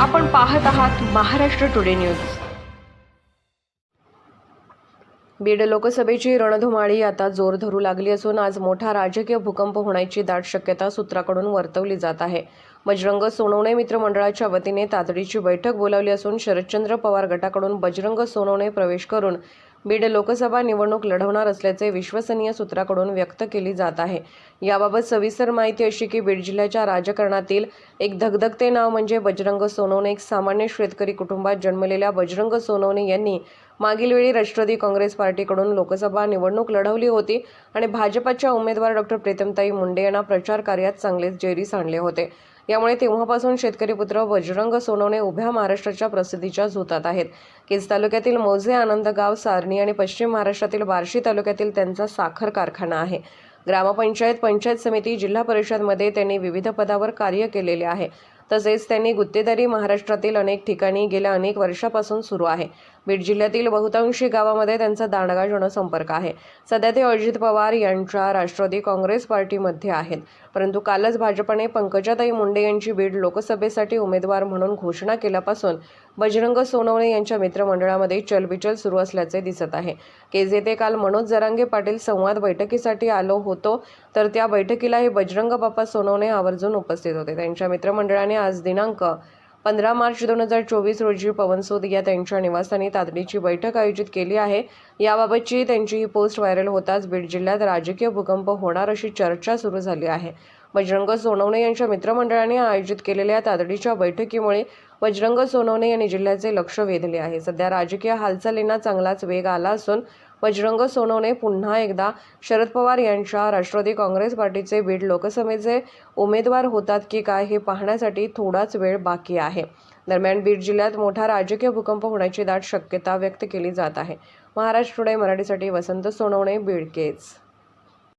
आपण पाहत आहात महाराष्ट्र टुडे न्यूज. बीड लोकसभेची रणधुमाळी आता जोर धरू लागली असून आज मोठा राजकीय भूकंप होण्याची दाट शक्यता सूत्राकडून वर्तवली जात आहे. बजरंग सोनवणे मित्रमंडळाच्या वतीने तातडीची बैठक बोलावली असून शरदचंद्र पवार गटाकडून बजरंग सोनवणे प्रवेश करून बीड लोकसभा निवडणूक लढवणार असल्याचे विश्वसनीय सूत्राकडून व्यक्त केली जात आहे. याबाबत सविस्तर माहिती अशी की बीड जिल्ह्याच्या राजकारणातील एक धगधगते नाव म्हणजे बजरंग सोनवणे. एक सामान्य शेतकरी कुटुंबात जन्मलेल्या बजरंग सोनवणे यांनी मागील वेळी राष्ट्रवादी काँग्रेस पार्टीकडून लोकसभा निवडणूक लढवली होती आणि भाजपाच्या उमेदवार डॉक्टर प्रीतमताई मुंडे यांना प्रचार कार्यात चांगलेच जेरीस आणले होते. यामुळे तेव्हापासून शेतकरी पुत्र बजरंग सोनवणे उभ्या महाराष्ट्राच्या प्रसिद्धीच्या झोतात आहेत. केज तालुक्यातील मोजे आनंदगाव सारणी आणि पश्चिम महाराष्ट्रातील बार्शी तालुक्यातील त्यांचा साखर कारखाना आहे. ग्रामपंचायत पंचायत समिती जिल्हा परिषदमध्ये त्यांनी विविध पदावर कार्य केलेले आहे. तसेच त्यांनी गुत्तेदारी महाराष्ट्रातील अनेक ठिकाणी गेल्या अनेक वर्षापासून सुरू आहे. बीड जिल्ह्यातील बहुतांशी गावामध्ये त्यांचा दांडगा जनसंपर्क आहे. सध्या ते अजित पवार यांच्या राष्ट्रवादी काँग्रेस पार्टीमध्ये आहेत. परंतु कालच भाजपने पंकजाताई मुंडे यांची बीड लोकसभेसाठी उमेदवार म्हणून घोषणा केल्यापासून बजरंग सोनवणे यांच्या मित्रमंडळामध्ये चलबिचल सुरू असल्याचे दिसत आहे. केज येथे काल मनोज जरांगे पाटील संवाद बैठकीसाठी आलो होतो तर त्या बैठकीला हे बजरंग बाप्पा सोनवणे आवर्जून उपस्थित होते. त्यांच्या मित्रमंडळाने आज दिनांक पंधरा मार्च दोन हजार चोवीस रोजी पवनसोद या त्यांच्या निवासस्थानी तातडीची बैठक आयोजित केली आहे. याबाबतची त्यांची ही पोस्ट व्हायरल होताच बीड जिल्ह्यात राजकीय भूकंप होणार अशी चर्चा सुरू झाली आहे. बजरंग सोनवणे यांच्या मित्रमंडळाने आयोजित केलेल्या तातडीच्या बैठकीमुळे बजरंग सोनवणे यांनी जिल्ह्याचे लक्ष वेधले आहे. सध्या राजकीय हालचालींना चांगलाच वेग आला असून बजरंग सोनवणे पुन्हा एकदा शरद पवार यांच्या राष्ट्रवादी काँग्रेस पार्टीचे बीड लोकसभेचे उमेदवार होतात की काय हे पाहण्यासाठी थोडाच वेळ बाकी आहे. दरम्यान बीड जिल्ह्यात मोठा राजकीय भूकंप होण्याची दाट शक्यता व्यक्त केली जात आहे. महाराष्ट्र टुडे मराठीसाठी वसंत सोनवणे बीड केज.